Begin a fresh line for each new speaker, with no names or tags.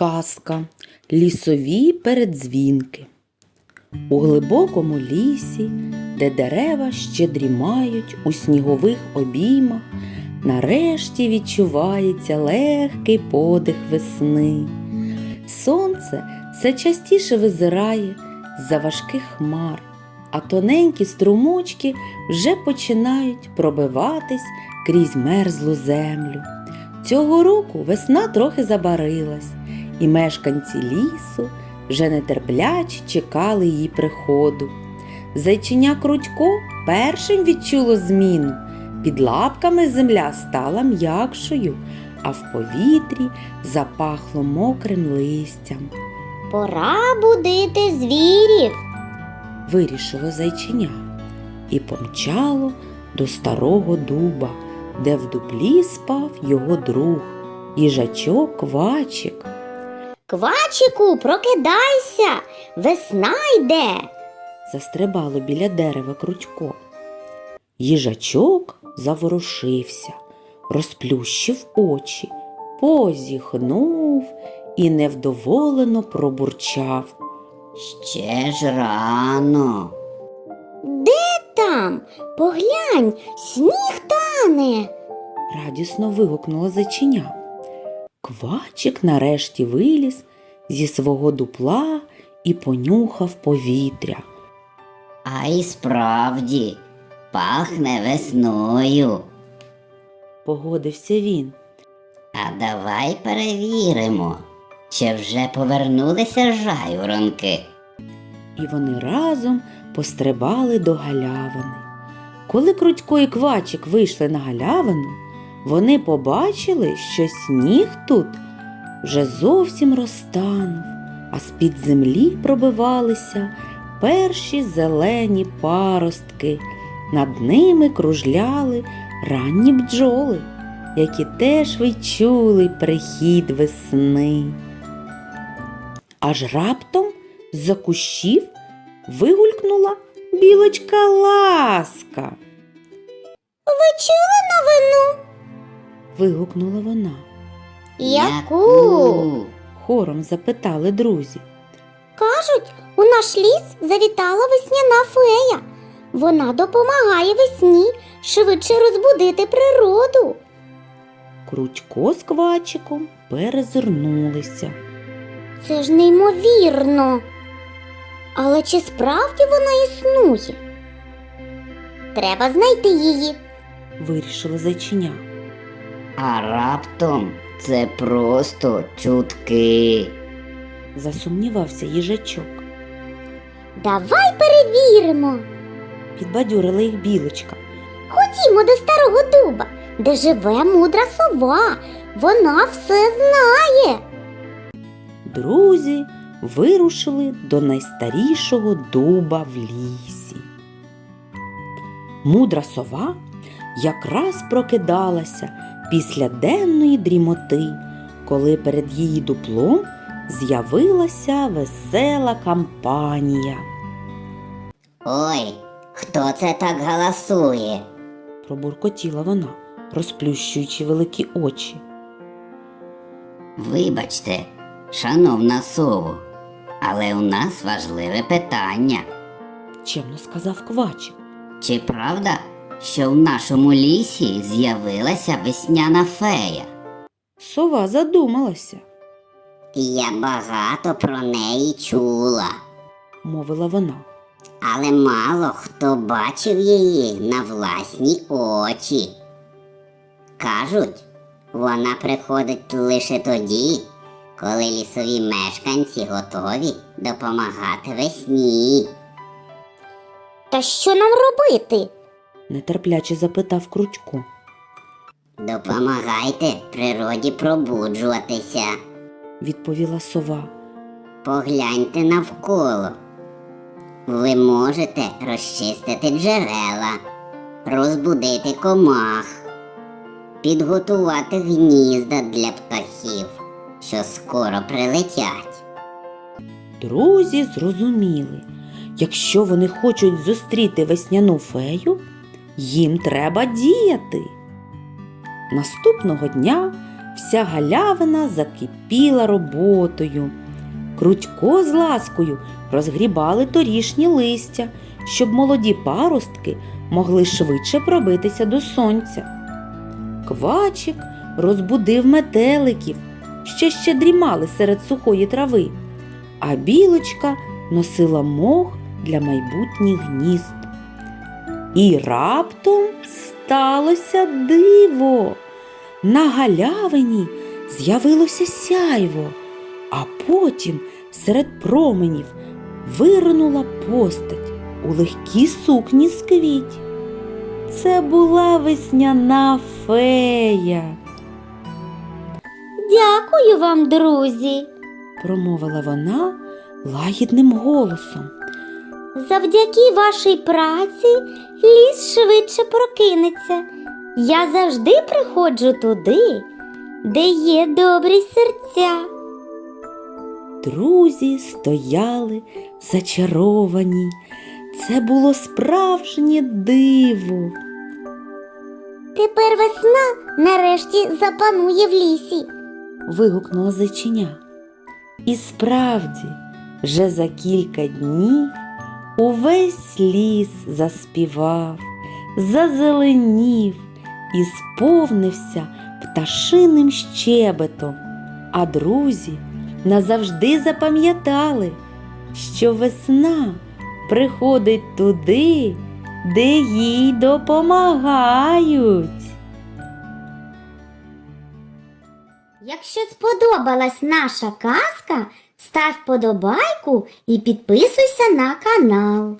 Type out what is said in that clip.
Казка Лісові передзвінки. У глибокому лісі, де дерева ще дрімають у снігових обіймах, нарешті відчувається легкий подих весни. Сонце все частіше визирає з-за важких хмар, а тоненькі струмочки вже починають пробиватись крізь мерзлу землю. Цього року весна трохи забарилась, і мешканці лісу вже нетерпляче чекали її приходу. Зайчиня Крутько першим відчуло зміну. Під лапками земля стала м'якшою, а в повітрі запахло мокрим листям.
Пора будити звірів.
Вирішило зайчиня і помчало до старого дуба, де в дуплі спав його друг, їжачок Квачик.
Квачику, прокидайся, весна йде.
застрибало біля дерева Крутько. Їжачок заворушився, розплющив очі, позіхнув і невдоволено пробурчав.
Ще ж рано.
Де там? Поглянь, сніг тане.
радісно вигукнула зайчиня. Квачик нарешті виліз зі свого дупла і понюхав повітря.
А й справді пахне весною.
Погодився він.
А давай перевіримо, чи вже повернулися жайворонки.
і вони разом пострибали до галявини. Коли Крутько і Квачик вийшли на галявину, вони побачили, що сніг тут вже зовсім розтанув, а з-під землі пробивалися перші зелені паростки. Над ними кружляли ранні бджоли, які теж відчули прихід весни. Аж раптом з-за кущів вигулькнула білочка ласка.
Ви чули новину?
Вигукнула вона.
Яку?
Хором запитали друзі.
Кажуть, у наш ліс завітала весняна фея. Вона допомагає весні швидше розбудити природу.
Крутько з квачиком перезирнулися.
Це ж неймовірно. Але чи справді вона існує? Треба знайти її.
Вирішила зайчиня.
А раптом це просто чутки.
Засумнівався їжачок.
Давай перевіримо.
Підбадьорила їх білочка.
Ходімо до старого дуба, де живе мудра сова. Вона все знає.
Друзі вирушили до найстарішого дуба в лісі. Мудра сова якраз прокидалася після денної дрімоти, коли перед її дуплом з'явилася весела кампанія.
Ой, хто це так галасує?
Пробуркотіла вона, розплющуючи великі очі.
Вибачте, шановна сову, але у нас важливе питання.
Чемно сказав квачик.
Чи правда, що в нашому лісі з'явилася весняна фея?
Сова задумалася,
Я багато про неї чула,
мовила вона.
але мало хто бачив її на власні очі. Кажуть, вона приходить лише тоді, коли лісові мешканці готові допомагати весні.
Та що нам робити?
Нетерпляче запитав Крутько.
Допомагайте природі пробуджуватися.
Відповіла сова.
Погляньте навколо. Ви можете розчистити джерела, розбудити комах, підготувати гнізда для птахів, що скоро прилетять.
Друзі зрозуміли, якщо вони хочуть зустріти весняну фею, їм треба діяти. Наступного дня вся галявина закипіла роботою. Крутько з ласкою розгрібали торішні листя, щоб молоді паростки могли швидше пробитися до сонця. Квачик розбудив метеликів, що ще дрімали серед сухої трави, а білочка носила мох для майбутніх гнізд. І раптом сталося диво. На галявині з'явилося сяйво, а потім серед променів виринула постать у легкій сукні з квітів. Це була весняна фея,
Дякую вам, друзі.
промовила вона лагідним голосом.
Завдяки вашій праці ліс швидше прокинеться. Я завжди приходжу туди, де є добрі серця.
Друзі стояли зачаровані. Це було справжнє диво.
Тепер весна нарешті запанує в лісі.
вигукнула зайчиня. І справді, вже за кілька днів увесь ліс заспівав, зазеленів і сповнився пташиним щебетом, а друзі назавжди запам'ятали, що весна приходить туди, де їй допомагають.
Якщо сподобалась наша казка, став подобайку і підписуйся на канал.